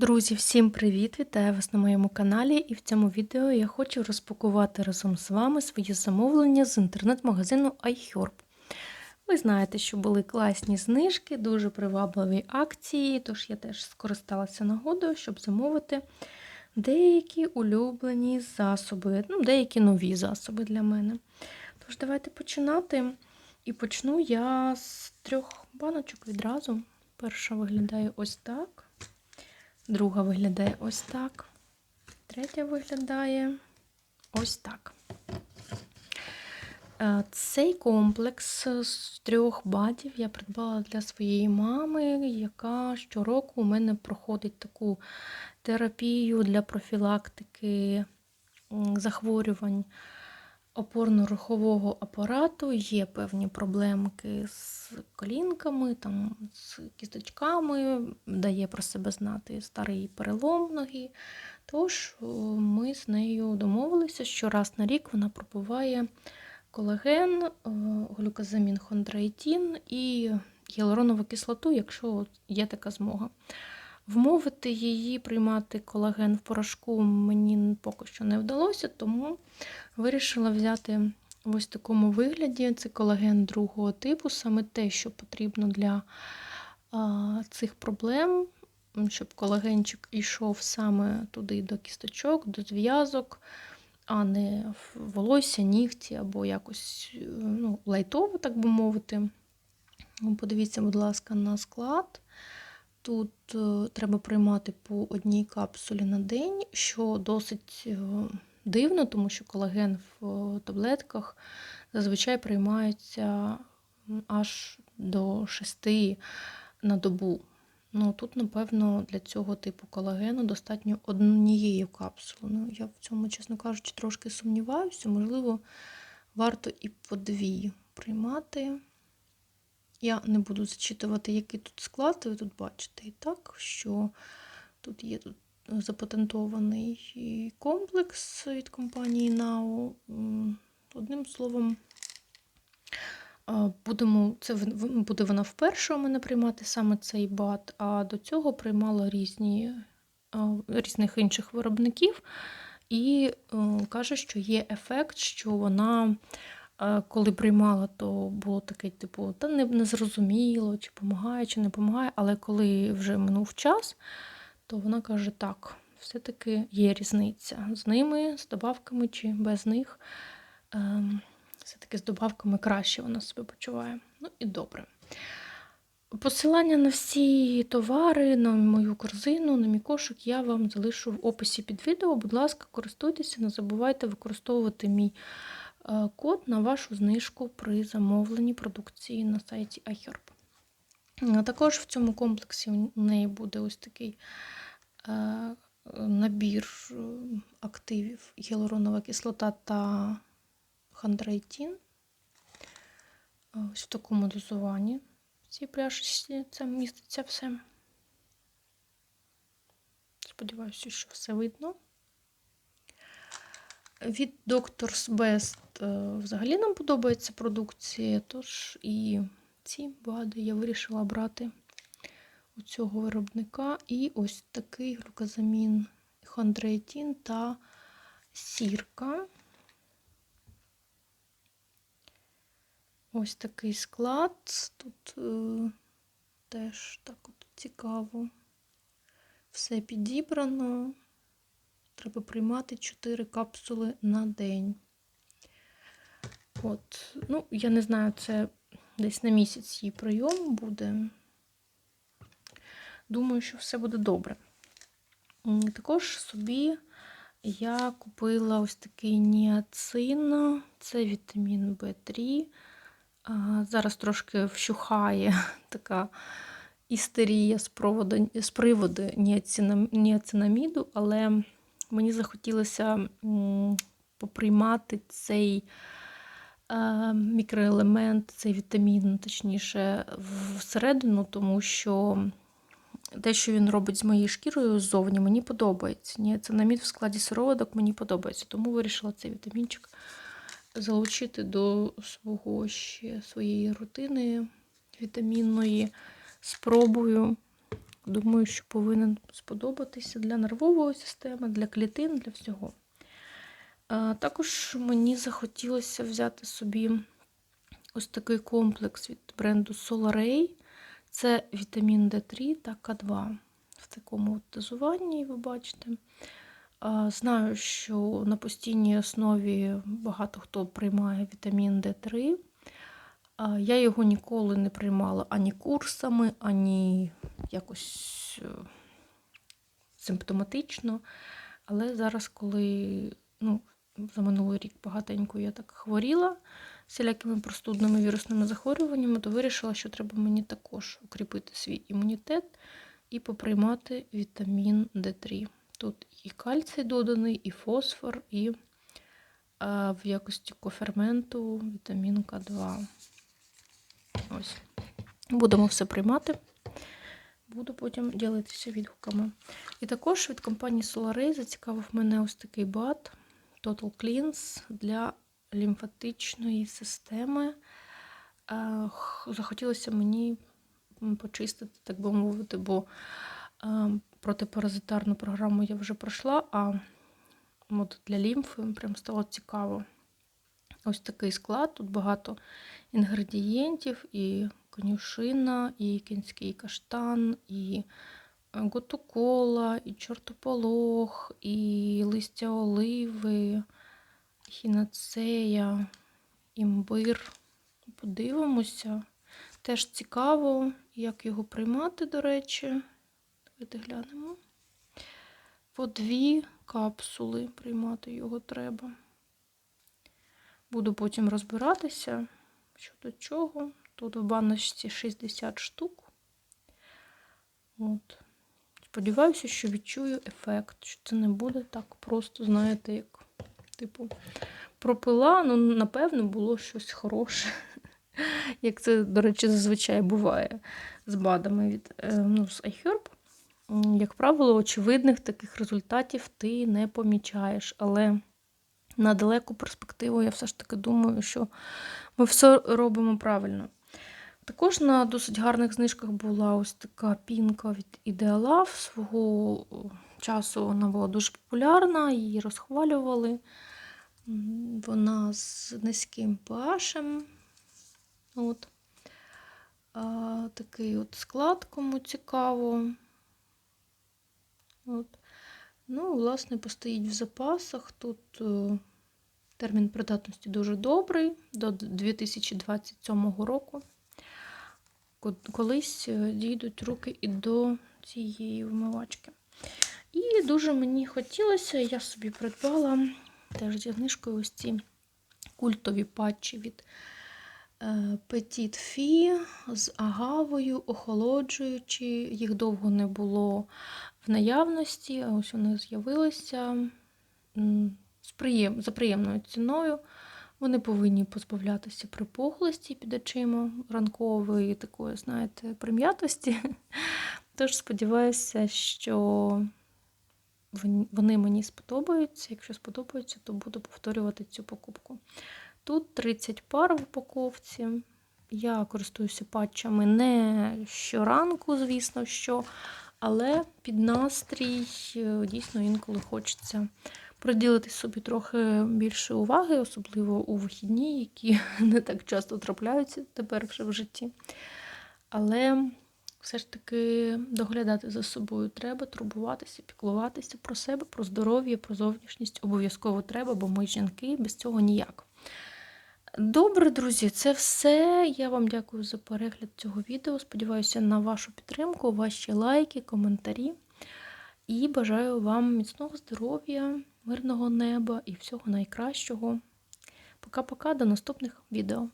Друзі, всім привіт! Вітаю вас на моєму каналі, і в цьому відео я хочу розпакувати разом з вами свої замовлення з інтернет-магазину iHerb. Ви знаєте, що були класні знижки, дуже привабливі акції, тож я теж скористалася нагодою, щоб замовити деякі улюблені засоби, ну, деякі нові засоби для мене. Тож, давайте починати. І почну я з трьох баночок відразу. Перша виглядає ось так. Друга виглядає ось так. Третя виглядає ось так. Е, Цей комплекс з трьох батів я придбала для своєї мами, яка щороку у мене проходить таку терапію для профілактики захворювань опорно-рухового апарату. Є певні проблемки з колінками, там, з кісточками, дає про себе знати старий перелом ноги. Тож ми з нею домовилися, що раз на рік вона пробуває колаген, глюкозамін хондроїтін і гіалуронову кислоту, якщо є така змога. Вмовити її приймати колаген в порошку мені поки що не вдалося, тому вирішила взяти в ось такому вигляді. Це колаген другого типу, саме те, що потрібно для а, цих проблем, щоб колагенчик йшов саме туди до кісточок, до зв'язок, а не в волосся, нігті або якось ну, лайтово, так би мовити. Подивіться, будь ласка, на склад. Тут е, треба приймати по одній капсулі на день, що досить е, дивно, тому що колаген в е, таблетках зазвичай приймається аж до 6 на добу. Ну, Тут, напевно, для цього типу колагену достатньо однієї капсули. Ну, Я в цьому, чесно кажучи, трошки сумніваюся, можливо, варто і по дві приймати. Я не буду зачитувати, який тут склад, ви тут бачите і так, що тут є тут запатентований комплекс від компанії NAO. Одним словом, будемо, це буде вона вперше у мене приймати саме цей бат, а до цього приймала різні, різних інших виробників, і каже, що є ефект, що вона коли приймала, то було таке, типу, та не, не зрозуміло, чи допомагає, чи не допомагає. Але коли вже минув час, то вона каже: так, все-таки є різниця з ними, з добавками чи без них. Ем, все-таки з добавками краще вона себе почуває. Ну і добре. Посилання на всі товари, на мою корзину, на мій кошик я вам залишу в описі під відео. Будь ласка, користуйтеся, не забувайте використовувати мій. Е, код на вашу знижку при замовленні продукції на сайті iHerb. Також в цьому комплексі у неї буде ось такий е, набір е, активів гіалуронова кислота та хондроїтін. Ось в такому дозуванні в цій пляшечці це міститься все. Сподіваюся, що все видно. Від Doctors Best е, взагалі нам подобається продукція, тож і ці БАДи я вирішила брати у цього виробника. І ось такий глюкозамін хондроїтін та сірка. Ось такий склад. Тут е, теж так от цікаво. Все підібрано треба приймати 4 капсули на день. От, ну, я не знаю, це десь на місяць її прийом буде. Думаю, що все буде добре. Також собі я купила ось такий ніацин, це вітамін В3. Зараз трошки вщухає така істерія з приводу, з приводу ніацинаміду, але мені захотілося поприймати цей е, мікроелемент, цей вітамін, точніше, всередину, тому що те, що він робить з моєю шкірою ззовні, мені подобається. Ні, це наміт в складі сироваток мені подобається. Тому вирішила цей вітамінчик залучити до свого ще своєї рутини вітамінної. Спробую, Думаю, що повинен сподобатися для нервової системи, для клітин, для всього. Також мені захотілося взяти собі ось такий комплекс від бренду Solaray. Це вітамін D3 та К2 в такому от дозуванні, ви бачите. Знаю, що на постійній основі багато хто приймає вітамін D3. Я його ніколи не приймала ані курсами, ані якось е, симптоматично. Але зараз, коли ну, за минулий рік багатенько я так хворіла всілякими простудними вірусними захворюваннями, то вирішила, що треба мені також укріпити свій імунітет і поприймати вітамін D3. Тут і кальцій доданий, і фосфор, і а, в якості коферменту вітамін К2. Ось. Будемо все приймати. Буду потім ділитися відгуками. І також від компанії Solaray зацікавив мене ось такий бат Total Cleanse для лімфатичної системи. Е, Захотілося мені почистити, так би мовити, бо е, протипаразитарну програму я вже пройшла, а от для лімфи прям стало цікаво. Ось такий склад. Тут багато інгредієнтів, і конюшина, і кінський каштан, і е, готукола, і чортополох, і листя оливи, хінацея, імбир. Подивимося. Теж цікаво, як його приймати, до речі. Давайте глянемо. По дві капсули приймати його треба. Буду потім розбиратися, що до чого. Тут в баночці 60 штук. От. Сподіваюся, що відчую ефект, що це не буде так просто, знаєте, як, типу, пропила, ну, напевно, було щось хороше. Як це, до речі, зазвичай буває з БАДами від е, ну, з iHerb. Як правило, очевидних таких результатів ти не помічаєш. Але на далеку перспективу я все ж таки думаю, що ми все робимо правильно. Також на досить гарних знижках була ось така пінка від Idealab. Свого часу вона була дуже популярна, її розхвалювали. Вона з низьким pH. От. А, такий от склад, кому цікаво. От. Ну, власне, постоїть в запасах. Тут е, термін придатності дуже добрий до 2027 року. Ко- Колись е, дійдуть руки і до цієї вмивачки. І дуже мені хотілося, я собі придбала теж зі знижкою ось ці культові патчі від е, Petit Fee з агавою, охолоджуючі. Їх довго не було в наявності, а ось вони з'явилися за приємною ціною. Вони повинні позбавлятися припухлості під очима, ранкової такої, знаєте, прим'ятості. Тож сподіваюся, що вони мені сподобаються. Якщо сподобаються, то буду повторювати цю покупку. Тут 30 пар в упаковці. Я користуюся патчами не щоранку, звісно, що, але під настрій е, дійсно інколи хочеться приділити собі трохи більше уваги, особливо у вихідні, які не так часто трапляються тепер вже в житті. Але все ж таки доглядати за собою треба, турбуватися, піклуватися про себе, про здоров'я, про зовнішність обов'язково треба, бо ми жінки без цього ніяк. Добре, друзі, це все. Я вам дякую за перегляд цього відео. Сподіваюся на вашу підтримку, ваші лайки, коментарі. І бажаю вам міцного здоров'я, мирного неба і всього найкращого. Пока-пока, до наступних відео.